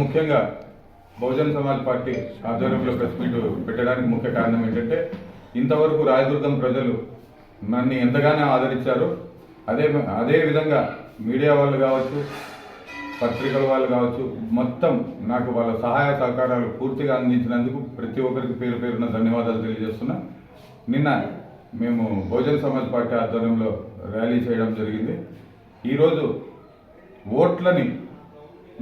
ముఖ్యంగా బహుజన్ సమాజ్ పార్టీ ఆధ్వర్యంలో press meet పెట్టడానికి ముఖ్య కారణం ఏంటంటే ఇంతవరకు రాయదుర్గం ప్రజలు నన్ను ఎంతగానో ఆదరించారు. అదే అదే విధంగా మీడియా వాళ్ళు కావచ్చు పత్రికల వాళ్ళు కావచ్చు మొత్తం నాకు వాళ్ళ సహాయ సహకారాలు పూర్తిగా అందించినందుకు ప్రతి ఒక్కరికి పేరు పేరున ధన్యవాదాలు తెలియజేస్తున్నా. నిన్న మేము బహుజన్ సమాజ్ పార్టీ ఆధ్వర్యంలో ర్యాలీ చేయడం జరిగింది. ఈరోజు ఓట్లని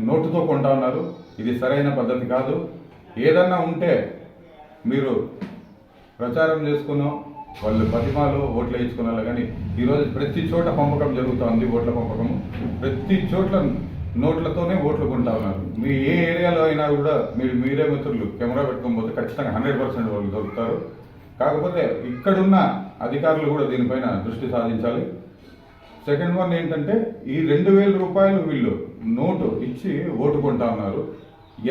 నోటుతో కొంటా ఉన్నారు. ఇది సరైన పద్ధతి కాదు. ఏదన్నా ఉంటే మీరు ప్రచారం చేసుకున్నాం వాళ్ళు బతిమాలు ఓట్లు వేయించుకున్నారు కానీ ఈరోజు ప్రతి చోట పంపకం జరుగుతోంది ఓట్ల పంపకము ప్రతి చోట్ల నోట్లతోనే ఓట్లు కొంటా ఉన్నారు. మీ ఏ ఏరియాలో అయినా కూడా మీరు మీరే మిత్రులు. కెమెరా పెట్టుకొని పోతే ఖచ్చితంగా హండ్రెడ్ పర్సెంట్ వాళ్ళు దొరుకుతారు. కాకపోతే ఇక్కడున్న అధికారులు కూడా దీనిపైన దృష్టి సాధించాలి. సెకండ్ వన్ ఏంటంటే ఈ రెండు వేల రూపాయలు వీళ్ళు నోటు ఇచ్చి ఓటు కొంటా ఉన్నారు.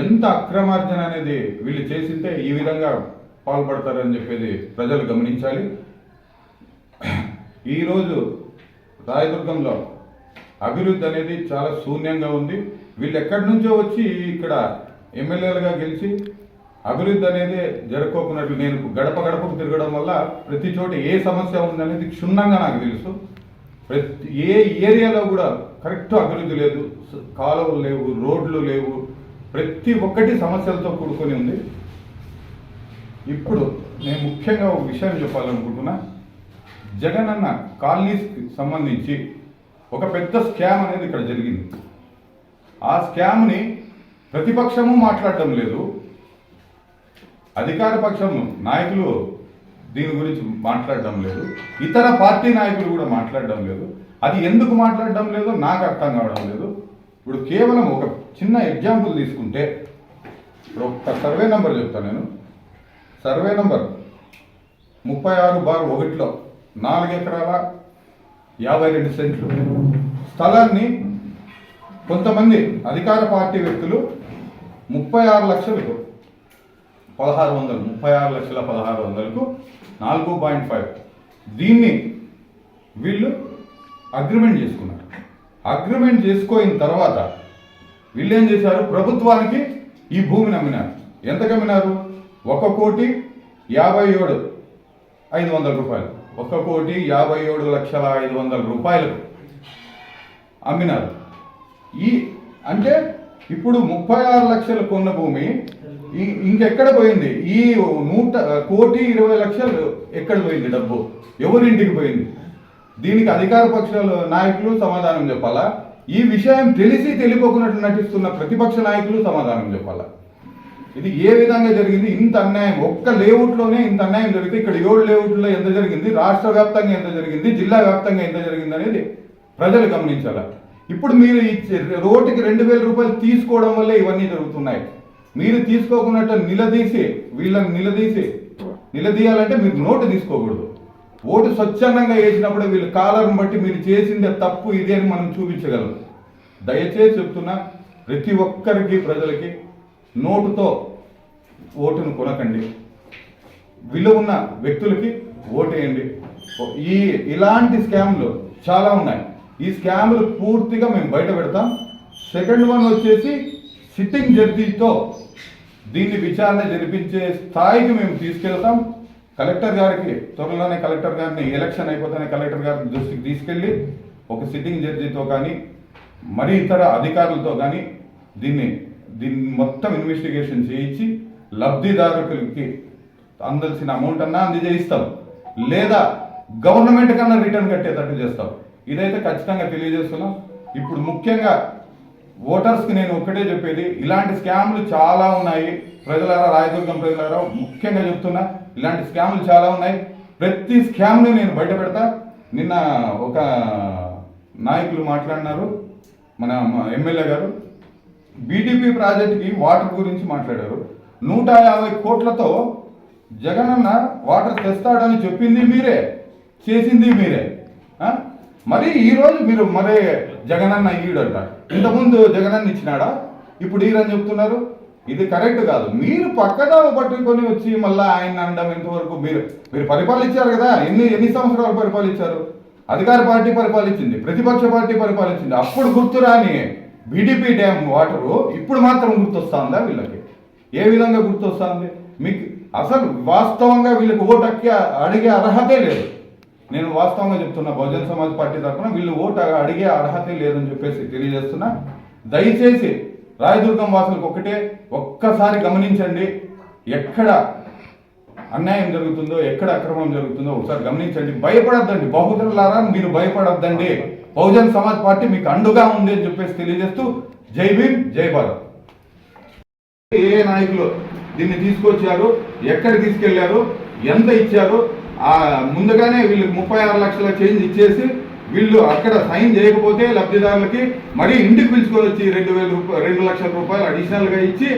ఎంత అక్రమార్జన అనేది వీళ్ళు చేసింటే ఈ విధంగా పాల్పడతారని చెప్పేది ప్రజలు గమనించాలి. ఈరోజు రాయదుర్గంలో అభివృద్ధి అనేది చాలా శూన్యంగా ఉంది. వీళ్ళు ఎక్కడి నుంచో వచ్చి ఇక్కడ ఎమ్మెల్యేలుగా గెలిచి అభివృద్ధి అనేది జరుపుకోకున్నట్లు నేను గడప గడపకు తిరగడం వల్ల ప్రతి చోట ఏ సమస్య ఉందనేది క్షుణ్ణంగా నాకు తెలుసు. ప్రతి ఏ ఏరియాలో కూడా కరెక్ట్ అభివృద్ధి లేదు కాలువలు లేవు రోడ్లు లేవు ప్రతి ఒక్కటి సమస్యలతో కూడుకొని ఉంది. ఇప్పుడు నేను ముఖ్యంగా ఒక విషయం చెప్పాలనుకుంటున్నా. జగన్ అన్న కాలనీస్కి సంబంధించి ఒక పెద్ద స్కామ్ అనేది ఇక్కడ జరిగింది. ఆ స్కామ్ని ప్రతిపక్షము మాట్లాడటం లేదు. అధికార పక్షం నాయకులు దీని గురించి మాట్లాడడం లేదు. ఇతర పార్టీ నాయకులు కూడా మాట్లాడడం లేదు. అది ఎందుకు మాట్లాడడం లేదో నాకు అర్థం కావడం లేదు. ఇప్పుడు కేవలం ఒక చిన్న ఎగ్జాంపుల్ తీసుకుంటే ఇప్పుడు ఒక సర్వే నెంబర్ చెప్తాను నేను. సర్వే నెంబర్ ముప్పై ఆరు బార్ ఒకటిలో నాలుగు ఎకరాల యాభై రెండు సెంట్లు. స్థలాన్ని కొంతమంది అధికార పార్టీ వ్యక్తులు ముప్పై ఆరు లక్షలకు పదహారు వందలు ముప్పై ఆరు లక్షల పదహారు వందలకు నాలుగు పాయింట్ ఫైవ్. దీన్ని వీళ్ళు అగ్రిమెంట్ చేసుకున్నారు. అగ్రిమెంట్ చేసుకోయిన తర్వాత వీళ్ళు ఏం చేశారు? ప్రభుత్వానికి ఈ భూమిని అమ్మినారు ఎంతకు అమ్మినారు ఒక కోటి యాభై ఏడు ఐదు వందల రూపాయలు. ఒక కోటి యాభై ఏడు లక్షల ఐదు వందల రూపాయలు అమ్మినారు. ఈ అంటే ఇప్పుడు ముప్పై ఆరు లక్షలు కొన్న భూమి ఇంకెక్కడ పోయింది? ఈ నూట కోటి ఇరవై లక్షలు ఎక్కడ పోయింది డబ్బు? ఎవరింటికి పోయింది? దీనికి అధికార పక్షాల నాయకులు సమాధానం చెప్పాలా? ఈ విషయం తెలిసి తెలియకోకున్నట్టు నటిస్తున్న ప్రతిపక్ష నాయకులు సమాధానం చెప్పాలా? ఇది ఏ విధంగా జరిగింది? ఇంత అన్యాయం ఒక్క లేఅవుట్లోనే ఇంత అన్యాయం జరిగితే ఇక్కడ ఏడు లేఅవుట్లో ఎంత జరిగింది? రాష్ట్ర వ్యాప్తంగా ఎంత జరిగింది? జిల్లా వ్యాప్తంగా ఎంత జరిగింది అనేది ప్రజలు గమనించాల? ఇప్పుడు మీరు ఇచ్చే రోడ్డుకి రెండు వేల రూపాయలు తీసుకోవడం వల్లే ఇవన్నీ జరుగుతున్నాయి. మీరు తీసుకోకున్నట్టు నిలదీసి వీళ్ళని నిలదీసి నిలదీయాలంటే మీరు నోటు తీసుకోకూడదు. ఓటు స్వచ్ఛందంగా వేసినప్పుడు వీళ్ళు కాలర్ని బట్టి మీరు చేసిందే తప్పు ఇది అని మనం చూపించగలం. దయచేసి చెప్తున్నా ప్రతి ఒక్కరికి ప్రజలకి నోటుతో ఓటును కొనకండి. విలువ ఉన్న వ్యక్తులకి ఓటేయండి. ఈ ఇలాంటి స్కామ్లు చాలా ఉన్నాయి. ఈ స్కామ్లు పూర్తిగా మేము బయట పెడతాం. సెకండ్ వన్ వచ్చేసి సిట్టింగ్ జడ్జితో దీన్ని విచారణ జరిపించే స్థాయికి మేము తీసుకెళ్తాం. కలెక్టర్ గారికి త్వరలోనే కలెక్టర్ గారిని ఎలక్షన్ అయిపోతేనే కలెక్టర్ గారి దృష్టికి తీసుకెళ్ళి ఒక సిట్టింగ్ జడ్జితో కానీ మరి ఇతర అధికారులతో కానీ దీన్ని దీన్ని మొత్తం ఇన్వెస్టిగేషన్ చేయించి లబ్ధిదారులకి అందాల్సిన అమౌంట్ అన్నా అందజేయిస్తాం. లేదా గవర్నమెంట్ కన్నా రిటర్న్ కట్టేటట్టు చేస్తాం. ఇదైతే ఖచ్చితంగా తెలియజేస్తున్నాం. ఇప్పుడు ముఖ్యంగా ఓటర్స్కి నేను ఒక్కటే చెప్పేది ఇలాంటి స్కామ్లు చాలా ఉన్నాయి. ప్రజలారా రాయదుర్గం ప్రజలారా ముఖ్యంగా చెప్తున్నా ఇలాంటి స్కామ్లు చాలా ఉన్నాయి. ప్రతి స్కామ్ని నేను బయట పెడతా. నిన్న ఒక నాయకులు మాట్లాడినారు మన ఎమ్మెల్యే గారు. బీటీపీ ప్రాజెక్ట్కి వాటర్ గురించి మాట్లాడారు. నూట యాభై కోట్లతో జగనన్న వాటర్ తెస్తాడని చెప్పింది మీరే చేసింది మీరే. మరి ఈరోజు మీరు మరే జగనన్న ఈడంట. ఇంతకుముందు జగనన్న ఇచ్చినాడా? ఇప్పుడు ఈరని చెప్తున్నారు? ఇది కరెక్ట్ కాదు. మీరు పక్కదావ పట్టుకొని వచ్చి మళ్ళీ ఆయన అనడం ఇంతవరకు మీరు మీరు పరిపాలించారు కదా. ఎన్ని ఎన్ని సంవత్సరాలు పరిపాలించారు? అధికార పార్టీ పరిపాలించింది ప్రతిపక్ష పార్టీ పరిపాలించింది. అప్పుడు గుర్తురాని బీడీపీ డ్యామ్ వాటరు ఇప్పుడు మాత్రం గుర్తొస్తుందా వీళ్ళకి? ఏ విధంగా గుర్తొస్తుంది? మీకు అసలు వాస్తవంగా వీళ్ళకి ఓటు అడిగే అర్హతే లేదు. నేను వాస్తవంగా చెప్తున్నా బహుజన్ సమాజ్ పార్టీ తరఫున వీళ్ళు ఓటు అడిగే అర్హత లేదని చెప్పేసి తెలియజేస్తున్నా. దయచేసి రాయదుర్గం వాసులకు ఒకటే ఒక్కసారి గమనించండి ఎక్కడ అన్యాయం జరుగుతుందో ఎక్కడ అక్రమం జరుగుతుందో ఒకసారి గమనించండి. భయపడద్దండి. బహుజనులారా మీరు భయపడద్దండి. బహుజన్ సమాజ్ పార్టీ మీకు అండుగా ఉంది అని చెప్పేసి తెలియజేస్తూ జై భీమ్ జై భారత్. ఏ నాయకులు దీన్ని తీసుకొచ్చారు ఎక్కడ తీసుకెళ్ళారు ఎంత ఇచ్చారు ముందుగానే వీళ్ళకి ముప్పై ఆరు లక్షల చేంజ్ ఇచ్చేసి వీళ్ళు అక్కడ సైన్ చేయకపోతే లబ్ధిదారులకి మరీ ఇంటికి పిలుచుకొని వచ్చి రెండు వేల రూపాయలు రెండు లక్షల రూపాయలు అడిషనల్గా ఇచ్చి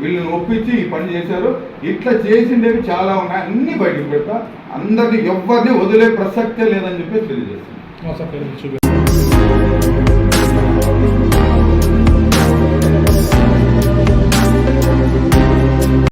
వీళ్ళని ఒప్పించి ఈ పని చేశారు. ఇట్లా చేసిండేవి చాలా ఉన్నాయి. అన్ని బయటకు పెడతా. అందరినీ ఎవరిని వదిలే ప్రసక్తే లేదని చెప్పి తెలియజేస్తాను